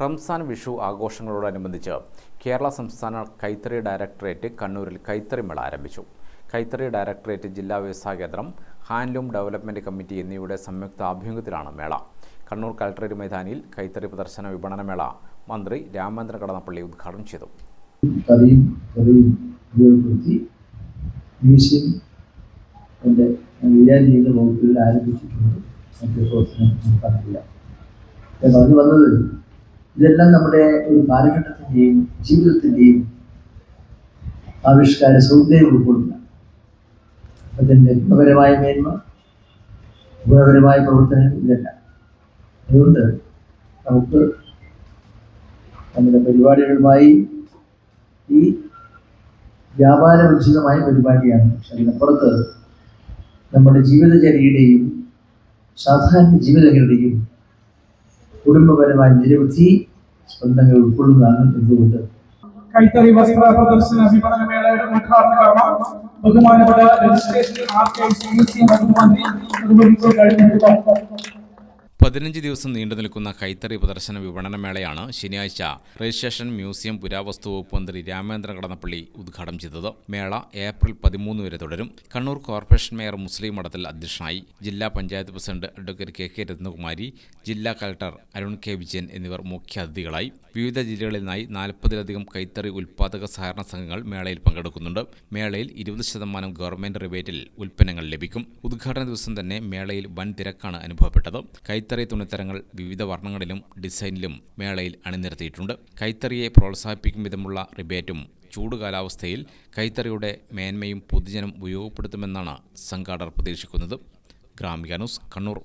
റംസാൻ വിഷു ആഘോഷങ്ങളോടനുബന്ധിച്ച് കേരള സംസ്ഥാന കൈത്തറി ഡയറക്ടറേറ്റ് കണ്ണൂരിൽ കൈത്തറി മേള ആരംഭിച്ചു. കൈത്തറി ഡയറക്ടറേറ്റ് ജില്ലാ വ്യവസായ കേന്ദ്രം ഹാൻഡ്ലൂം ഡെവലപ്മെന്റ് കമ്മിറ്റി എന്നിവയുടെ സംയുക്ത ആഭിമുഖ്യത്തിലാണ് മേള. കണ്ണൂർ കലക്ടറേറ്റ് മൈതാനിയിൽ കൈത്തറി പ്രദർശന വിപണന മേള മന്ത്രി രാമേന്ദ്ര കടന്നപ്പള്ളി ഉദ്ഘാടനം ചെയ്തു. ആരംഭിച്ചിട്ടുണ്ട്. ഇതെല്ലാം നമ്മുടെ ഒരു കാലഘട്ടത്തിന്റെയും ജീവിതത്തിന്റെയും ആവിഷ്കാര സൗന്ദര്യം ഉൾക്കൊള്ളുന്ന അതിന്റെ ഗുണപരമായ മേന്മ ഗുണപരമായ പ്രവർത്തനങ്ങൾ ഇതെല്ലാം. അതുകൊണ്ട് നമുക്ക് നമ്മുടെ പരിപാടികളുമായി ഈ വ്യാപാരവിധിതമായ പരിപാടിയാണ് പക്ഷെ അതിനപ്പുറത്ത് നമ്മുടെ ജീവിതചര്യയുടെയും സാധാരണ ജീവിതങ്ങളുടെയും കുടുംബപരമായ നിരവധി ബന്ധങ്ങൾ ഉൾക്കൊള്ളുന്നതാണ് എന്തുകൊണ്ട് കൈത്തറി വസ്ത്ര പ്രദർശന വിപണന മേളയുടെ ഉദ്ഘാടന കർമ്മം ബഹുമാനപ്പെട്ട രജിസ്ട്രേഷൻ ആർക്കൈവ്സ് മ്യൂസിയം വകുപ്പ് മന്ത്രി നിർവഹിച്ചു കഴിഞ്ഞിട്ടുണ്ട് പതിനഞ്ച് ദിവസം നീണ്ടു നിൽക്കുന്ന കൈത്തറി പ്രദർശന വിപണനമേളയാണ് ശനിയാഴ്ച രജിസ്ട്രേഷൻ മ്യൂസിയം പുരാവസ്തു വകുപ്പ് മന്ത്രി രാമേന്ദ്രൻ കടന്നപ്പള്ളി ഉദ്ഘാടനം ചെയ്തത്. മേള ഏപ്രിൽ പതിമൂന്ന് വരെ തുടരും. കണ്ണൂർ കോർപ്പറേഷൻ മേയർ മുസ്ലിം മഠത്തിൽ അധ്യക്ഷനായി ജില്ലാ panchayat president advocate K K Ratnakumari ജില്ലാ കലക്ടർ അരുൺ കെ വിജയൻ എന്നിവർ മുഖ്യാതിഥികളായി. വിവിധ ജില്ലകളിൽ നിന്നായി നാൽപ്പതിലധികം കൈത്തറി ഉൽപ്പാദക സഹകരണ സംഘങ്ങൾ മേളയിൽ പങ്കെടുക്കുന്നുണ്ട്. മേളയിൽ ഇരുപത് ശതമാനം ഗവൺമെന്റ് റിബേറ്റിൽ ഉൽപ്പന്നങ്ങൾ ലഭിക്കും. ഉദ്ഘാടന ദിവസം തന്നെ മേളയിൽ വൻ തിരക്കാണ് അനുഭവപ്പെട്ടത്. കൈത്തറി തുണിത്തരങ്ങൾ വിവിധ വർണങ്ങളിലും ഡിസൈനിലും മേളയിൽ അണിനിരത്തിയിട്ടുണ്ട്. കൈത്തറിയെ പ്രോത്സാഹിപ്പിക്കും വിധമുള്ള റിബേറ്റും ചൂട് കാലാവസ്ഥയിൽ കൈത്തറിയുടെ മേന്മയും പൊതുജനം ഉപയോഗപ്പെടുത്തുമെന്നാണ് സംഘാടകർ പ്രതീക്ഷിക്കുന്നത്. ഗ്രാമിക ന്യൂസ് കണ്ണൂർ.